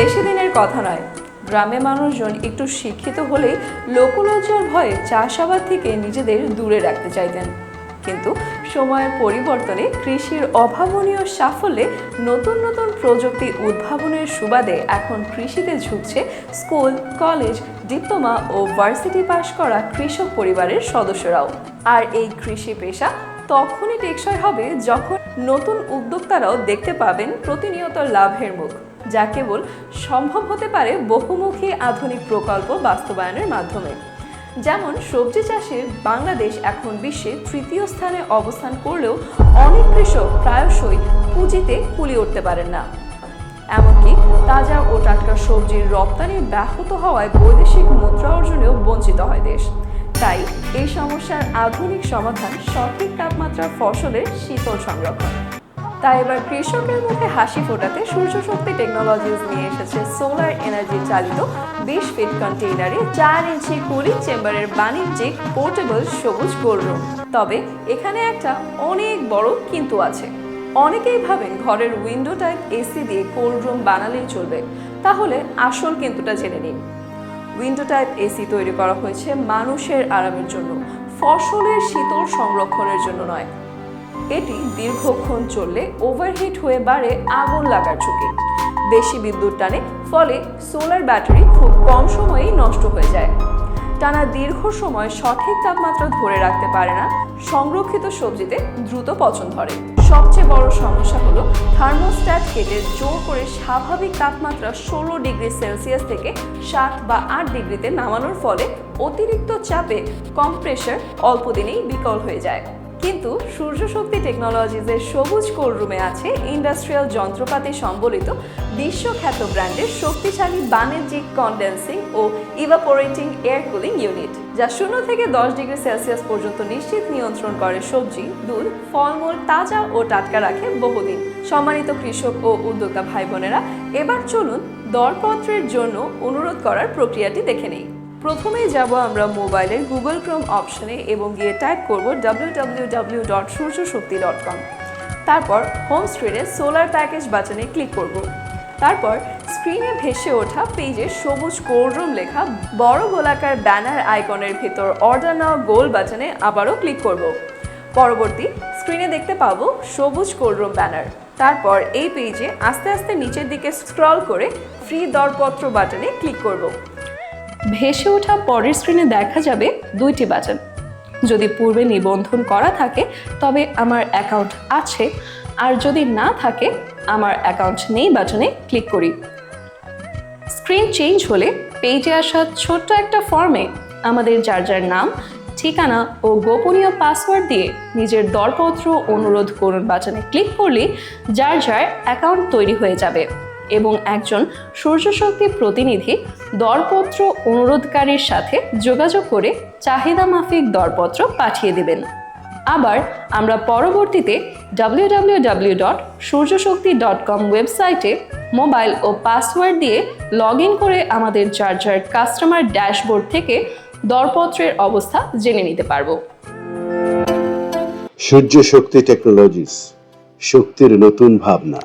বেশি দিনের কথা নয়। গ্রামে মানুষজন একটু শিক্ষিত হলেই লোকলজ্জার ভয়ে চাষাবাদ থেকে নিজেদের দূরে রাখতে চাইতেন। কিন্তু সময়ের পরিবর্তনে কৃষির অভাবনীয় সাফল্যে নতুন নতুন প্রযুক্তি উদ্ভাবনের সুবাদে এখন কৃষিতে ঝুঁকছে স্কুল, কলেজ, ডিপ্লোমা ও ভার্সিটি পাশ করা কৃষক পরিবারের সদস্যরাও। আর এই কৃষি পেশা তখনই টেকসই হবে যখন নতুন উদ্যোক্তারাও দেখতে পাবেন প্রতিনিয়ত লাভের মুখ। যা কেবল সম্ভব হতে পারে বহুমুখী আধুনিক প্রকল্প বাস্তবায়নের মাধ্যমে। যেমন, সবজি চাষে বাংলাদেশ এখন বিশ্বে তৃতীয় স্থানে অবস্থান করলেও অনেক কৃষক প্রায়শই পুঁজিতে কুলিয়ে উঠতে পারেন না। এমনকি তাজা ও টাটকা সবজির রপ্তানি ব্যাহত হওয়ায় বৈদেশিক মুদ্রা অর্জনেও বঞ্চিত হয় দেশ। তাই এই সমস্যার আধুনিক সমাধান সঠিক তাপমাত্রার ফসলের শীতল সংরক্ষণ। তাই এবার কৃষকের মুখে হাসি ফোটাতে সূর্য শক্তি টেকনোলজিস নিয়ে এসেছে সোলার এনার্জি চালিত বিশ ফিট কন্টেইনারে চার ইঞ্চি কুলিং চেম্বারের বাণিজ্যিক পোর্টেবল সবুজ গোল্ড রুম তবে এখানে একটা অনেক বড় কিন্তু আছে। অনেকেই ভাবেন ঘরের উইন্ডো টাইপ এসি দিয়ে কোল্ড রুম বানালেই চলবে, তাহলে আসল কিন্তুটা জেনে নিন। উইন্ডো টাইপ এসি তৈরি করা হয়েছে মানুষের আরামের জন্য, ফসলের শীতল সংরক্ষণের জন্য নয় এটি দীর্ঘক্ষণ চললে ওভারহিট হয়ে বাড়ে আগুন লাগার ঝুঁকি। বেশি বিদ্যুৎ টানে, ফলে সোলার ব্যাটারি খুব কম সময়েই নষ্ট হয়ে যায়। টানা দীর্ঘ সময় সঠিক তাপমাত্রা ধরে রাখতে পারে না, সংরক্ষিত সবজিতে দ্রুত পচন ধরে। সবচেয়ে বড় সমস্যা হলো থার্মোস্ট্যাট কেটে জোর করে স্বাভাবিক তাপমাত্রা ষোলো ডিগ্রি সেলসিয়াস থেকে সাত বা আট ডিগ্রিতে নামানোর ফলে অতিরিক্ত চাপে কম্প্রেসার অল্প দিনেই বিকল হয়ে যায়। কিন্তু সূর্য শক্তি টেকনোলজিসের সবুজ কোল্ড রুমে আছে ইন্ডাস্ট্রিয়াল যন্ত্রপাতি সম্বলিত বিশ্বখ্যাত ব্র্যান্ডের শক্তিশালী বাণিজ্যিক কন্ডেন্সিং ও ইভাপোরেটিং এয়ার কুলিং ইউনিট যা শূন্য থেকে দশ ডিগ্রি সেলসিয়াস পর্যন্ত নিশ্চিত নিয়ন্ত্রণ করে সবজি, দুধ, ফলমূল, তাজা ও টাটকা রাখে বহুদিন। সম্মানিত কৃষক ও উদ্যোক্তা ভাই বোনেরা, এবার চলুন দরপত্রের জন্য অনুরোধ করার প্রক্রিয়াটি দেখে নেই। প্রথমেই যাব আমরা মোবাইলের গুগল ক্রোম অপশনে এবং গিয়ে টাইপ করব ডাব্লিউ ডট ডট কম তারপর হোম স্ক্রিনে সোলার প্যাকেজ বাটনে ক্লিক করব। তারপর স্ক্রিনে ভেসে ওঠা পেজে সবুজ কোল্ডরুম লেখা বড় গোলাকার ব্যানার আইকনের ভেতর অর্ডার নাও গোল বাটনে আবারও ক্লিক করব। পরবর্তী স্ক্রিনে দেখতে পাবো সবুজ কোল্ডরুম ব্যানার তারপর এই পেজে আস্তে আস্তে নিচের দিকে স্ক্রল করে ফ্রি দরপত্র বাটনে ক্লিক করব। ভেসে ওঠা পরের স্ক্রিনে দেখা যাবে দুইটি বাটন। যদি পূর্বে নিবন্ধন করা থাকে, তবে আমার অ্যাকাউন্ট আছে। আর যদি না থাকে, আমার অ্যাকাউন্ট নেই বাটনে ক্লিক করি। স্ক্রিন চেঞ্জ হলে পেজে আসা ছোট্ট একটা ফর্মে আমাদের যার যার নাম, ঠিকানা ও গোপনীয় পাসওয়ার্ড দিয়ে নিজের দরপত্র অনুরোধ করুন বাটনে ক্লিক করলে যার যার অ্যাকাউন্ট তৈরি হয়ে যাবে। এবং একজন সূর্যশক্তি প্রতিনিধি দরপত্র অনুরোধকারীর সাথে যোগাযোগ করে চাহিদা মাফিক দরপত্র পাঠিয়ে দেবেন। আবার আমরা পরবর্তীতে W dot Suryashakti dot com website mobile ও পাসওয়ার্ড দিয়ে লগ ইন করে আমাদের চার্জার কাস্টমার ড্যাশবোর্ড থেকে দরপত্রের অবস্থা জেনে নিতে পারব। সূর্য শক্তি টেকনোলজিস শক্তির নতুন ভাবনা।